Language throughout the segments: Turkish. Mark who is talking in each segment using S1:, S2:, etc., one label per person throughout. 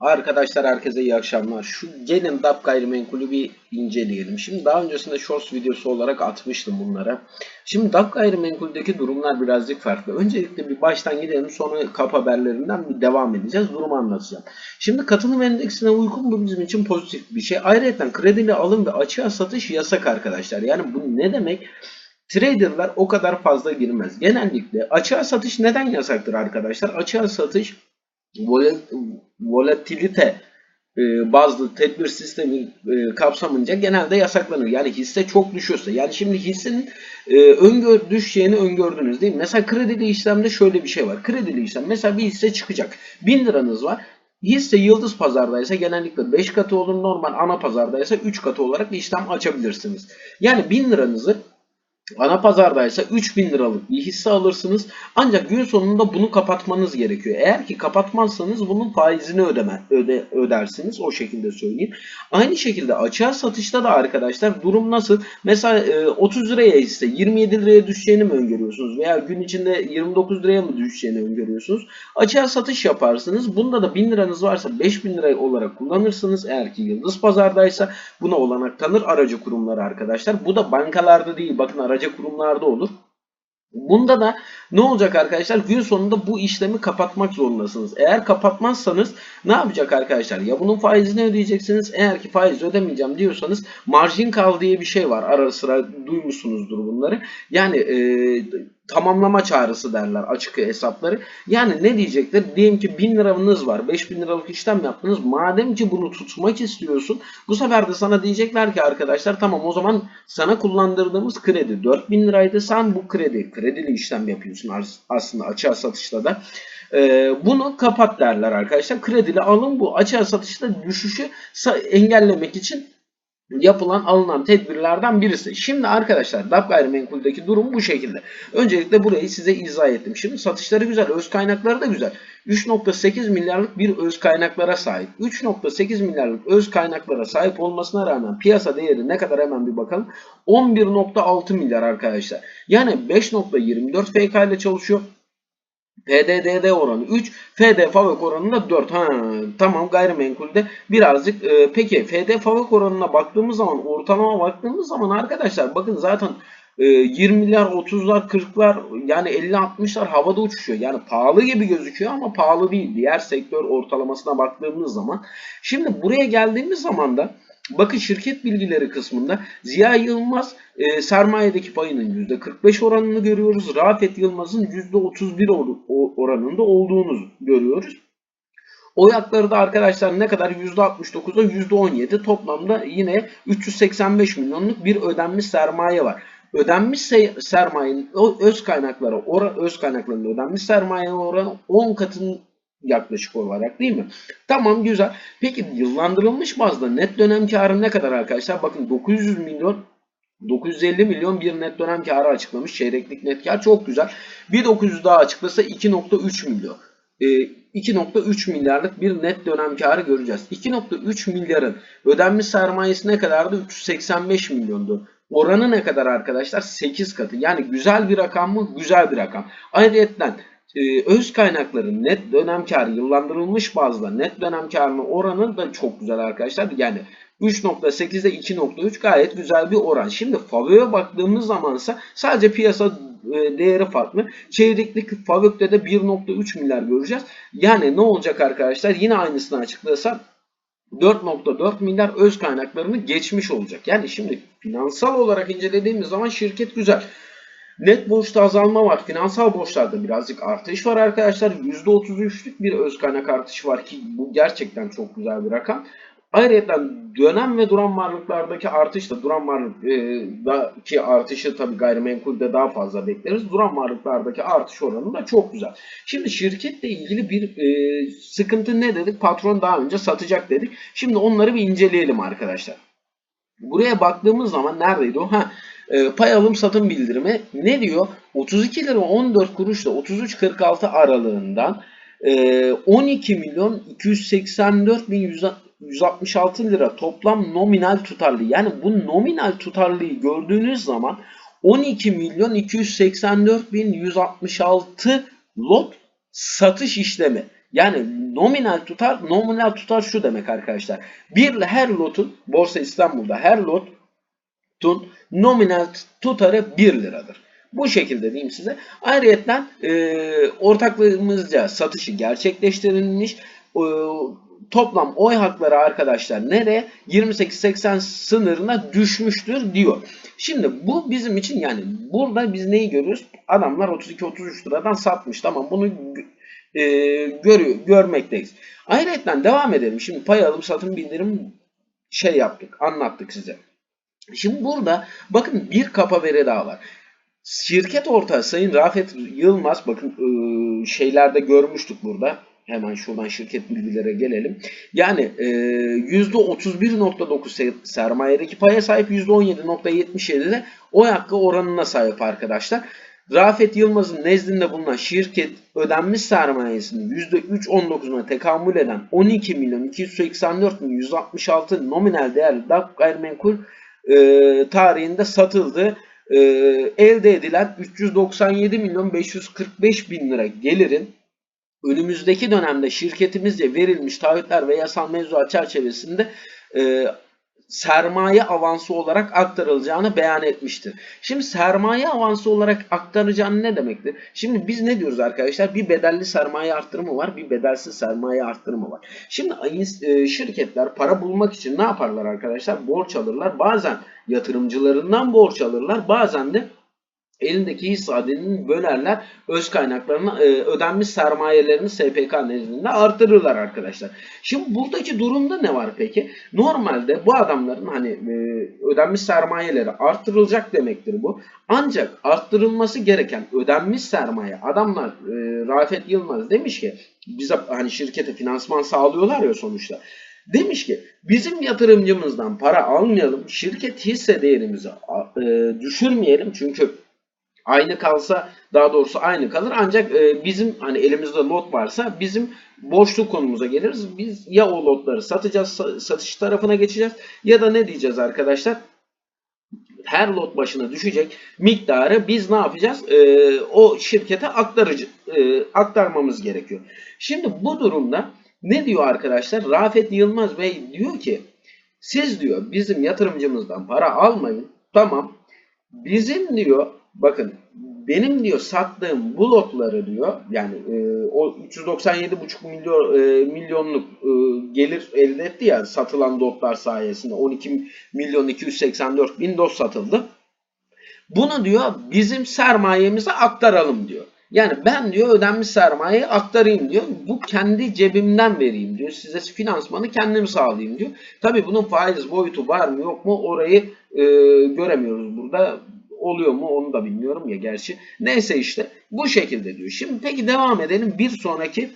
S1: Arkadaşlar herkese iyi akşamlar. Şu gelin DAP gayrimenkulü bir inceleyelim. Şimdi daha öncesinde Shorts videosu olarak atmıştım bunlara. Şimdi DAP gayrimenkuldeki durumlar birazcık farklı. Öncelikle bir baştan gidelim sonra kap haberlerinden bir devam edeceğiz. Durumu anlatacağım. Şimdi katılım endeksine uygun bu bizim için pozitif bir şey. Ayrıca kredili alım ve açığa satış yasak arkadaşlar. Yani bu ne demek? Traderlar o kadar fazla girmez. Genellikle açığa satış neden yasaktır arkadaşlar? Açığa satış volatilite e, bazlı tedbir sistemi e, kapsamınca genelde yasaklanır. Yani hisse çok düşüyorsa. Yani şimdi hissenin e, öngör düşeceğini öngördünüz değil mi? Mesela kredili işlemde şöyle bir şey var. Kredili işlem mesela bir hisse çıkacak. 1000 liranız var. Hisse yıldız pazardaysa genellikle 5 katı olur. Normal ana pazardaysa 3 katı olarak işlem açabilirsiniz. Yani 1000 liranızı ana pazardaysa 3000 liralık bir hisse alırsınız. Ancak gün sonunda bunu kapatmanız gerekiyor. Eğer ki kapatmazsanız bunun faizini ödeme, öde, ödersiniz. O şekilde söyleyeyim. Aynı şekilde açığa satışta da arkadaşlar durum nasıl? Mesela e, 30 liraya hisse 27 liraya düşeceğini mi öngörüyorsunuz? Veya gün içinde 29 liraya mı düşeceğini öngörüyorsunuz? Açığa satış yaparsınız. Bunda da 1000 liranız varsa 5000 lira olarak kullanırsınız. Eğer ki yıldız pazardaysa buna olanak tanır aracı kurumları arkadaşlar. Bu da bankalarda değil. Bakın aracı kurumlarda olur. Bunda da ne olacak arkadaşlar? Gün sonunda bu işlemi kapatmak zorundasınız. Eğer kapatmazsanız ne yapacak arkadaşlar? Ya bunun faizini ödeyeceksiniz. Eğer ki faiz ödemeyeceğim diyorsanız margin call diye bir şey var. Ara sıra duymuşsunuzdur bunları. Yani e, tamamlama çağrısı derler açık hesapları. Yani ne diyecekler? Diyelim ki 1000 liranız var. 5000 liralık işlem yaptınız. Madem ki bunu tutmak istiyorsun bu sefer de sana diyecekler ki arkadaşlar tamam o zaman sana kullandırdığımız kredi 4000 liraydı. Sen bu kredi kredili işlem yapıyorsun aslında açığa satışta da. Ee, bunu kapat derler arkadaşlar. Kredili alın bu açığa satışta düşüşü engellemek için yapılan alınan tedbirlerden birisi. Şimdi arkadaşlar DAP gayrimenkuldeki durum bu şekilde. Öncelikle burayı size izah ettim. Şimdi satışları güzel, öz kaynakları da güzel. 3.8 milyarlık bir öz kaynaklara sahip. 3.8 milyarlık öz kaynaklara sahip olmasına rağmen piyasa değeri ne kadar hemen bir bakalım. 11.6 milyar arkadaşlar. Yani 5.24 FK ile çalışıyor. PDDD oranı 3, FD FAVÖK oranı da 4. Ha, tamam gayrimenkulde birazcık. E, peki FD FAVÖK oranına baktığımız zaman ortalama baktığımız zaman arkadaşlar bakın zaten e, 20'ler 30'lar 40'lar yani 50 60'lar havada uçuşuyor. Yani pahalı gibi gözüküyor ama pahalı değil. Diğer sektör ortalamasına baktığımız zaman. Şimdi buraya geldiğimiz zaman da Bakın şirket bilgileri kısmında Ziya Yılmaz e, sermayedeki payının %45 oranını görüyoruz. Rafet Yılmaz'ın %31 or oranında olduğunu görüyoruz. Oy hakları da arkadaşlar ne kadar %69'a %17 toplamda yine 385 milyonluk bir ödenmiş sermaye var. Ödenmiş sermayenin öz kaynakları oran, öz kaynaklarının ödenmiş sermaye oranı 10 katın yaklaşık olarak değil mi? Tamam güzel. Peki yıllandırılmış bazda net dönem karı ne kadar arkadaşlar? Bakın 900 milyon 950 milyon bir net dönem karı açıklamış. Çeyreklik net kar çok güzel. Bir 900 daha açıklasa 2.3 milyon. E, 2.3 milyarlık bir net dönem karı göreceğiz. 2.3 milyarın ödenmiş sermayesi ne kadardı? 385 milyondu. Oranı ne kadar arkadaşlar? 8 katı. Yani güzel bir rakam mı? Güzel bir rakam. Ayrıca e, öz kaynakların net dönem karı yıllandırılmış bazda net dönem karının oranı da çok güzel arkadaşlar. Yani 3.8'de 2.3 gayet güzel bir oran. Şimdi FAVÖK'e baktığımız zaman ise sadece piyasa e, değeri farklı. Çeyreklik FAVÖK'te de 1.3 milyar göreceğiz. Yani ne olacak arkadaşlar? Yine aynısını açıklasam 4.4 milyar öz kaynaklarını geçmiş olacak. Yani şimdi finansal olarak incelediğimiz zaman şirket güzel. Net borçta azalma var. Finansal borçlarda birazcık artış var arkadaşlar. %33'lük bir öz kaynak artışı var ki bu gerçekten çok güzel bir rakam. Ayrıca dönem ve duran varlıklardaki artış da duran varlıktaki artışı tabi gayrimenkulde daha fazla bekleriz. Duran varlıklardaki artış oranı da çok güzel. Şimdi şirketle ilgili bir e, sıkıntı ne dedik? Patron daha önce satacak dedik. Şimdi onları bir inceleyelim arkadaşlar. Buraya baktığımız zaman neredeydi o? Ha, e, pay alım satım bildirimi ne diyor? 32 lira 14 kuruşla 33.46 aralığından e, 12 milyon 284 bin 166 lira toplam nominal tutarlı. Yani bu nominal tutarlıyı gördüğünüz zaman 12 milyon 284 bin 166 lot satış işlemi. Yani nominal tutar, nominal tutar şu demek arkadaşlar. Bir her lotun, Borsa İstanbul'da her lotun nominal tutarı 1 liradır. Bu şekilde diyeyim size. Ayrıca e, ortaklığımızca satışı gerçekleştirilmiş. E, toplam oy hakları arkadaşlar nereye? 28-80 sınırına düşmüştür diyor. Şimdi bu bizim için yani burada biz neyi görüyoruz? Adamlar 32-33 liradan satmış. Tamam bunu e, görüyor, görmekteyiz. Ayrıca devam edelim. Şimdi pay alım satım bildirim şey yaptık, anlattık size. Şimdi burada bakın bir kapa veri daha var. Şirket ortağı Sayın Rafet Yılmaz bakın e, şeylerde görmüştük burada. Hemen şuradan şirket bilgilere gelelim. Yani e, %31.9 sermayedeki paya sahip %17.77'de oy hakkı oranına sahip arkadaşlar. Rafet Yılmaz'ın nezdinde bulunan şirket ödenmiş sermayesinin %3.19'una tekamül eden 12 milyon 284 bin 166 nominal değerli DAP gayrimenkul e, tarihinde satıldı. E, elde edilen 397 milyon 545 bin lira gelirin önümüzdeki dönemde şirketimizce verilmiş taahhütler ve yasal mevzuat çerçevesinde e, sermaye avansı olarak aktarılacağını beyan etmiştir. Şimdi sermaye avansı olarak aktaracağını ne demektir? Şimdi biz ne diyoruz arkadaşlar? Bir bedelli sermaye arttırımı var, bir bedelsiz sermaye arttırımı var. Şimdi e, şirketler para bulmak için ne yaparlar arkadaşlar? Borç alırlar. Bazen yatırımcılarından borç alırlar. Bazen de elindeki hisse adedini bölerler. Öz kaynaklarını e, ödenmiş sermayelerini SPK nezdinde artırırlar arkadaşlar. Şimdi buradaki durumda ne var peki? Normalde bu adamların hani e, ödenmiş sermayeleri artırılacak demektir bu. Ancak arttırılması gereken ödenmiş sermaye adamlar e, Rafet Yılmaz demiş ki bize hani şirkete finansman sağlıyorlar ya sonuçta. Demiş ki bizim yatırımcımızdan para almayalım, şirket hisse değerimizi e, düşürmeyelim çünkü aynı kalsa daha doğrusu aynı kalır ancak e, bizim hani elimizde lot varsa bizim boşluk konumuza geliriz. Biz ya o lotları satacağız satış tarafına geçeceğiz ya da ne diyeceğiz arkadaşlar? Her lot başına düşecek miktarı biz ne yapacağız? E, o şirkete aktarıcı e, aktarmamız gerekiyor. Şimdi bu durumda ne diyor arkadaşlar? Rafet Yılmaz Bey diyor ki siz diyor bizim yatırımcımızdan para almayın. Tamam. Bizim diyor bakın benim diyor sattığım bu lotları diyor yani e, o 397,5 milyon e, milyonluk e, gelir elde etti ya satılan lotlar sayesinde 12 milyon 284 bin lot satıldı. Bunu diyor bizim sermayemize aktaralım diyor. Yani ben diyor ödenmiş sermayeyi aktarayım diyor. Bu kendi cebimden vereyim diyor. Size finansmanı kendim sağlayayım diyor. Tabii bunun faiz boyutu var mı yok mu orayı e, göremiyoruz burada oluyor mu onu da bilmiyorum ya gerçi. Neyse işte bu şekilde diyor. Şimdi peki devam edelim bir sonraki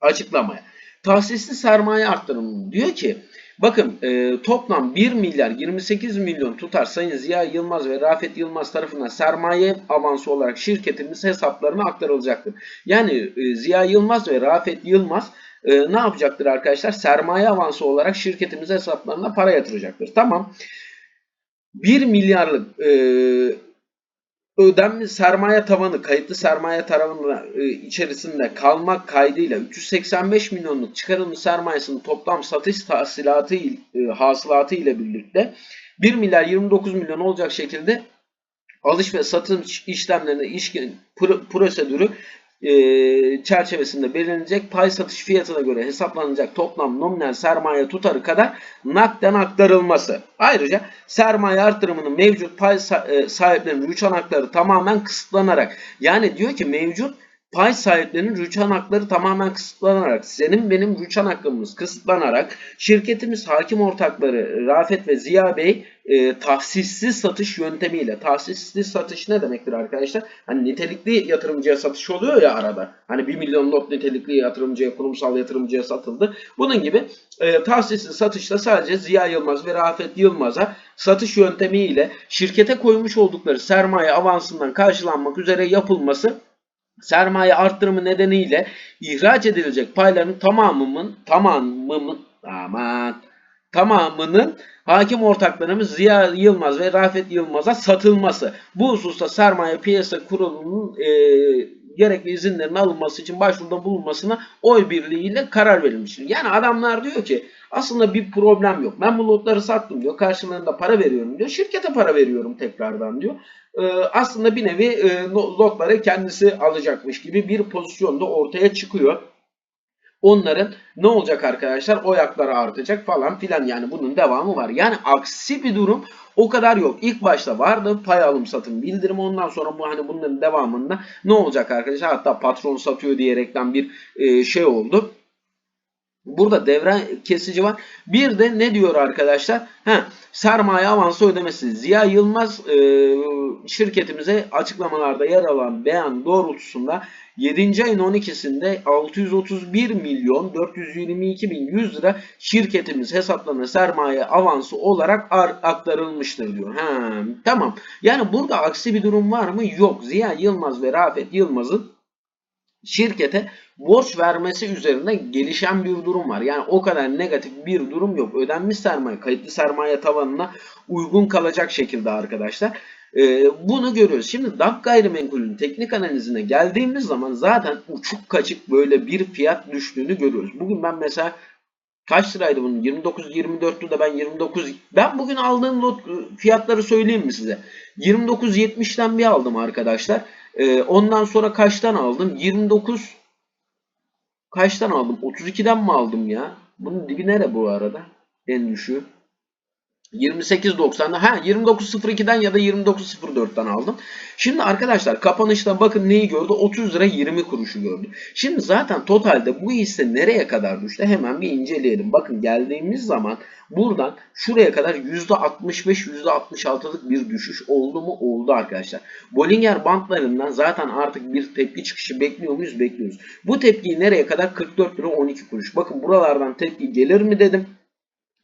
S1: açıklamaya. Tahsisli sermaye arttırımı diyor ki bakın e, toplam 1 milyar 28 milyon tutar Sayın Ziya Yılmaz ve Rafet Yılmaz tarafından sermaye avansı olarak şirketimiz hesaplarına aktarılacaktır. Yani e, Ziya Yılmaz ve Rafet Yılmaz e, ne yapacaktır arkadaşlar? Sermaye avansı olarak şirketimiz hesaplarına para yatıracaktır. Tamam. 1 milyarlık e, ödenmiş sermaye tavanı kayıtlı sermaye tavanı e, içerisinde kalmak kaydıyla 385 milyonluk çıkarılmış sermayesinin toplam satış tahsilatı e, hasılatı ile birlikte 1 milyar 29 milyon olacak şekilde alış ve satış işlemlerine ilişkin prosedürü e, çerçevesinde belirlenecek pay satış fiyatına göre hesaplanacak toplam nominal sermaye tutarı kadar nakden aktarılması. Ayrıca sermaye artırımının mevcut pay e, sahiplerinin rüçhan hakları tamamen kısıtlanarak yani diyor ki mevcut pay sahiplerinin rüçhan hakları tamamen kısıtlanarak, senin benim rüçhan hakkımız kısıtlanarak, şirketimiz hakim ortakları Rafet ve Ziya Bey e, tahsissiz satış yöntemiyle, tahsissiz satış ne demektir arkadaşlar? Hani nitelikli yatırımcıya satış oluyor ya arada. Hani 1 milyon lot nitelikli yatırımcıya, kurumsal yatırımcıya satıldı. Bunun gibi e, tahsissiz satışta sadece Ziya Yılmaz ve Rafet Yılmaz'a satış yöntemiyle şirkete koymuş oldukları sermaye avansından karşılanmak üzere yapılması sermaye arttırımı nedeniyle ihraç edilecek payların tamamının tamamının aman tamamının hakim ortaklarımız Ziya Yılmaz ve Rafet Yılmaz'a satılması. Bu hususta Sermaye Piyasa Kurulu'nun e, gerekli izinlerin alınması için başvuruda bulunmasına oy birliğiyle karar verilmiştir. Yani adamlar diyor ki aslında bir problem yok. Ben bu lotları sattım diyor. Karşılığında para veriyorum diyor. Şirkete para veriyorum tekrardan diyor. Ee, aslında bir nevi e, lotları kendisi alacakmış gibi bir pozisyonda ortaya çıkıyor. Onların ne olacak arkadaşlar? Oy hakları artacak falan filan yani bunun devamı var. Yani aksi bir durum o kadar yok. İlk başta vardı pay alım satım bildirim ondan sonra bu hani bunların devamında ne olacak arkadaşlar? Hatta patron satıyor diyerekten bir e, şey oldu. Burada devre kesici var. Bir de ne diyor arkadaşlar? Ha, sermaye avansı ödemesi. Ziya Yılmaz e, şirketimize açıklamalarda yer alan beyan doğrultusunda 7. ayın 12'sinde 631 milyon 422 bin 100 lira şirketimiz hesaplarına sermaye avansı olarak aktarılmıştır diyor. Ha, tamam. Yani burada aksi bir durum var mı? Yok. Ziya Yılmaz ve Rafet Yılmaz'ın şirkete borç vermesi üzerine gelişen bir durum var. Yani o kadar negatif bir durum yok. Ödenmiş sermaye, kayıtlı sermaye tavanına uygun kalacak şekilde arkadaşlar. Ee, bunu görüyoruz. Şimdi DAP gayrimenkulün teknik analizine geldiğimiz zaman zaten uçuk kaçık böyle bir fiyat düştüğünü görüyoruz. Bugün ben mesela kaç liraydı bunun? 29-24'tü de ben 29 ben bugün aldığım lot fiyatları söyleyeyim mi size? 29.70'ten bir aldım arkadaşlar. Ee, ondan sonra kaçtan aldım? 29 kaçtan aldım? 32'den mi aldım ya? Bunun dibi nere bu arada? En düşüğü. 28.90'da ha 29.02'den ya da 29.04'ten aldım. Şimdi arkadaşlar kapanışta bakın neyi gördü? 30 lira 20 kuruşu gördü. Şimdi zaten totalde bu hisse nereye kadar düştü? Hemen bir inceleyelim. Bakın geldiğimiz zaman buradan şuraya kadar %65 %66'lık bir düşüş oldu mu? Oldu arkadaşlar. Bollinger bantlarından zaten artık bir tepki çıkışı bekliyor muyuz? Bekliyoruz. Bu tepkiyi nereye kadar? 44 lira 12 kuruş. Bakın buralardan tepki gelir mi dedim.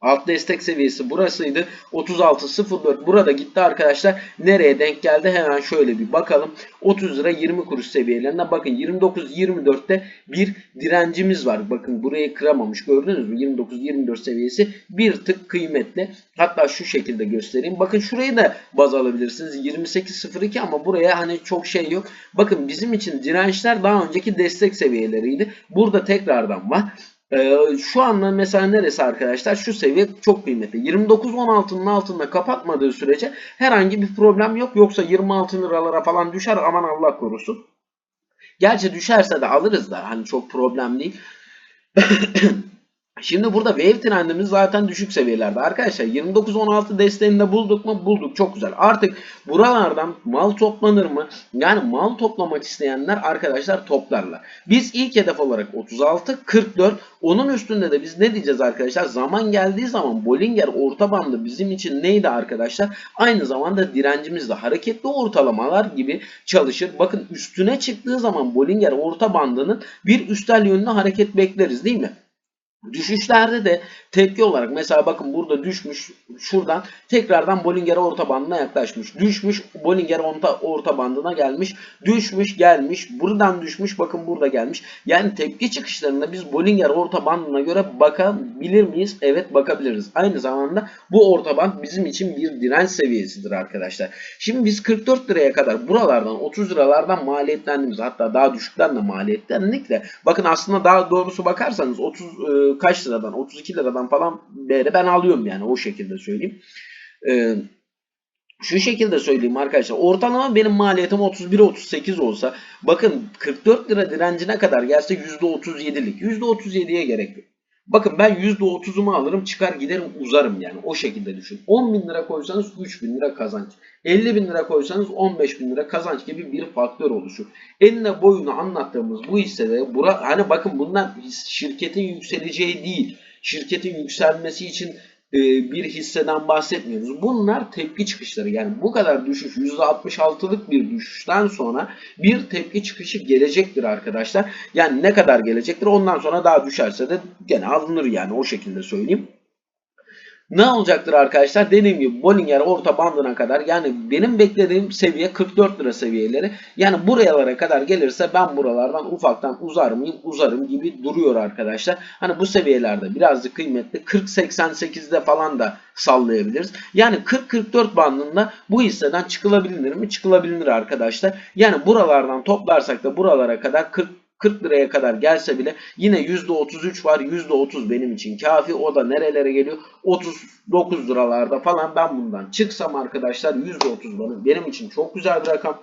S1: Alt destek seviyesi burasıydı. 36.04 burada gitti arkadaşlar. Nereye denk geldi? Hemen şöyle bir bakalım. 30 lira 20 kuruş seviyelerine bakın 29-24'te bir direncimiz var. Bakın burayı kıramamış gördünüz mü? 29-24 seviyesi bir tık kıymetli. Hatta şu şekilde göstereyim. Bakın şurayı da baz alabilirsiniz. 28.02 ama buraya hani çok şey yok. Bakın bizim için dirençler daha önceki destek seviyeleriydi. Burada tekrardan var. Ee, şu anda mesela neresi arkadaşlar? Şu seviye çok kıymetli. 29-16'nın altında kapatmadığı sürece herhangi bir problem yok. Yoksa 26 liralara falan düşer aman Allah korusun. Gerçi düşerse de alırız da hani çok problem değil. Şimdi burada wave trendimiz zaten düşük seviyelerde. Arkadaşlar 29-16 desteğinde bulduk mu? Bulduk. Çok güzel. Artık buralardan mal toplanır mı? Yani mal toplamak isteyenler arkadaşlar toplarlar. Biz ilk hedef olarak 36-44 onun üstünde de biz ne diyeceğiz arkadaşlar? Zaman geldiği zaman Bollinger orta bandı bizim için neydi arkadaşlar? Aynı zamanda direncimiz de hareketli ortalamalar gibi çalışır. Bakın üstüne çıktığı zaman Bollinger orta bandının bir üstel yönlü hareket bekleriz değil mi? Düşüşlerde de tepki olarak mesela bakın burada düşmüş şuradan tekrardan Bollinger orta bandına yaklaşmış. Düşmüş Bollinger orta, orta bandına gelmiş. Düşmüş gelmiş. Buradan düşmüş bakın burada gelmiş. Yani tepki çıkışlarında biz Bollinger orta bandına göre bakabilir miyiz? Evet bakabiliriz. Aynı zamanda bu orta band bizim için bir direnç seviyesidir arkadaşlar. Şimdi biz 44 liraya kadar buralardan 30 liralardan maliyetlendiğimiz hatta daha düşükten de maliyetlendik de bakın aslında daha doğrusu bakarsanız 30 kaç liradan 32 liradan falan beri ben alıyorum yani o şekilde söyleyeyim. Ee, şu şekilde söyleyeyim arkadaşlar. Ortalama benim maliyetim 31-38 olsa bakın 44 lira direncine kadar gelse %37'lik. %37'ye gerek yok. Bakın ben %30'umu alırım çıkar giderim uzarım yani o şekilde düşün. 10 bin lira koysanız 3 bin lira kazanç. 50 bin lira koysanız 15 bin lira kazanç gibi bir faktör oluşur. Enine boyunu anlattığımız bu hissede bura, hani bakın bunlar şirketin yükseleceği değil. Şirketin yükselmesi için bir hisseden bahsetmiyoruz. Bunlar tepki çıkışları. Yani bu kadar düşüş %66'lık bir düşüşten sonra bir tepki çıkışı gelecektir arkadaşlar. Yani ne kadar gelecektir ondan sonra daha düşerse de gene alınır yani o şekilde söyleyeyim. Ne olacaktır arkadaşlar? Dediğim gibi Bollinger orta bandına kadar yani benim beklediğim seviye 44 lira seviyeleri. Yani buralara kadar gelirse ben buralardan ufaktan uzar mıyım? Uzarım gibi duruyor arkadaşlar. Hani bu seviyelerde birazcık kıymetli 40-88'de falan da sallayabiliriz. Yani 40-44 bandında bu hisseden çıkılabilir mi? Çıkılabilir arkadaşlar. Yani buralardan toplarsak da buralara kadar 40 40 liraya kadar gelse bile yine %33 var. %30 benim için kafi. O da nerelere geliyor? 39 liralarda falan ben bundan çıksam arkadaşlar %30 benim, benim için çok güzel bir rakam.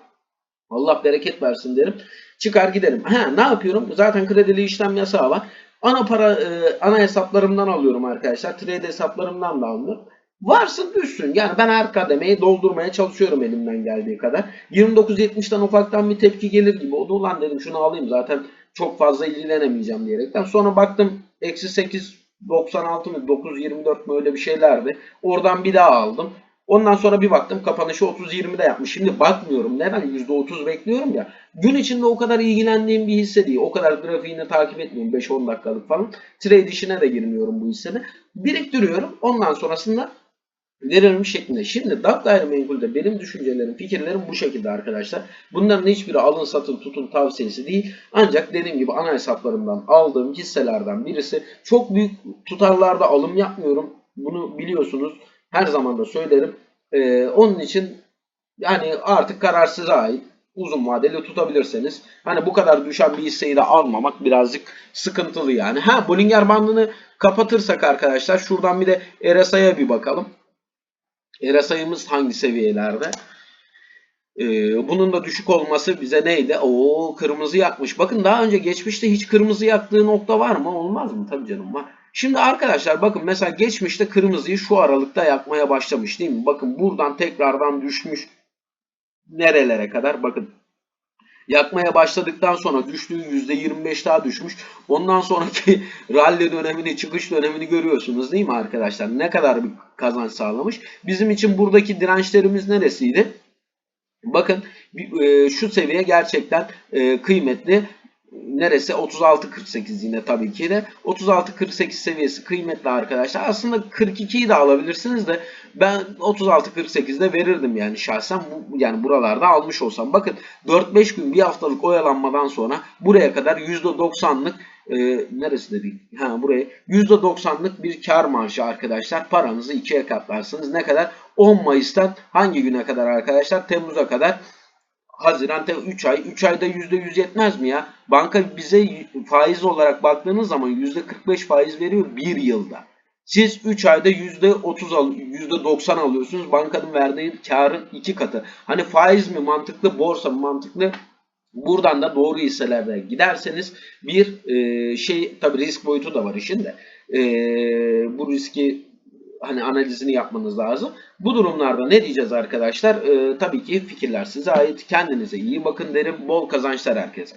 S1: Allah bereket versin derim. Çıkar giderim. Ha, ne yapıyorum? Zaten kredili işlem yasağı var. Ana para e, ana hesaplarımdan alıyorum arkadaşlar. Trade hesaplarımdan da almıyorum. Varsın düşsün. Yani ben her kademeyi doldurmaya çalışıyorum elimden geldiği kadar. 29.70'den ufaktan bir tepki gelir gibi. O da ulan dedim şunu alayım zaten çok fazla ilgilenemeyeceğim diyerekten. Sonra baktım eksi 8 96 mı 9.24 mü öyle bir şeylerdi. Oradan bir daha aldım. Ondan sonra bir baktım kapanışı 30-20'de yapmış. Şimdi bakmıyorum. Neden? %30 bekliyorum ya. Gün içinde o kadar ilgilendiğim bir hisse değil. O kadar grafiğini takip etmiyorum. 5-10 dakikalık falan. Trade işine de girmiyorum bu hissede. Biriktiriyorum. Ondan sonrasında verilmiş şeklinde. Şimdi DAP gayrimenkulde benim düşüncelerim, fikirlerim bu şekilde arkadaşlar. Bunların hiçbiri alın satın tutun tavsiyesi değil. Ancak dediğim gibi ana hesaplarımdan aldığım hisselerden birisi. Çok büyük tutarlarda alım yapmıyorum. Bunu biliyorsunuz. Her zaman da söylerim. Ee, onun için yani artık karar size ait. Uzun vadeli tutabilirseniz. Hani bu kadar düşen bir hisseyi de almamak birazcık sıkıntılı yani. Ha Bollinger bandını kapatırsak arkadaşlar şuradan bir de RSI'ye bir bakalım. RSI'miz hangi seviyelerde? Ee, bunun da düşük olması bize neydi? Oo kırmızı yakmış. Bakın daha önce geçmişte hiç kırmızı yaktığı nokta var mı? Olmaz mı? Tabii canım var. Şimdi arkadaşlar bakın mesela geçmişte kırmızıyı şu aralıkta yakmaya başlamış değil mi? Bakın buradan tekrardan düşmüş. Nerelere kadar? Bakın yakmaya başladıktan sonra düştüğü %25 daha düşmüş. Ondan sonraki rally dönemini, çıkış dönemini görüyorsunuz değil mi arkadaşlar? Ne kadar bir kazanç sağlamış. Bizim için buradaki dirençlerimiz neresiydi? Bakın e, şu seviye gerçekten e, kıymetli. Neresi? 36-48 yine tabii ki de. 36-48 seviyesi kıymetli arkadaşlar. Aslında 42'yi de alabilirsiniz de ben 36-48'de verirdim yani şahsen. Bu, yani buralarda almış olsam. Bakın 4-5 gün bir haftalık oyalanmadan sonra buraya kadar %90'lık e, neresi dedik? Ha buraya %90'lık bir kar marjı arkadaşlar. Paranızı ikiye katlarsınız. Ne kadar? 10 Mayıs'tan hangi güne kadar arkadaşlar? Temmuz'a kadar Haziran'da 3 ay. 3 ayda %100 yetmez mi ya? Banka bize faiz olarak baktığınız zaman %45 faiz veriyor 1 yılda. Siz 3 ayda %30 al, %90 alıyorsunuz. Bankanın verdiği karın 2 katı. Hani faiz mi mantıklı, borsa mı mantıklı? Buradan da doğru hisselerde giderseniz bir e, şey tabi risk boyutu da var işin de. E, bu riski hani analizini yapmanız lazım. Bu durumlarda ne diyeceğiz arkadaşlar? E, tabii ki fikirler size ait. Kendinize iyi bakın derim. Bol kazançlar herkese.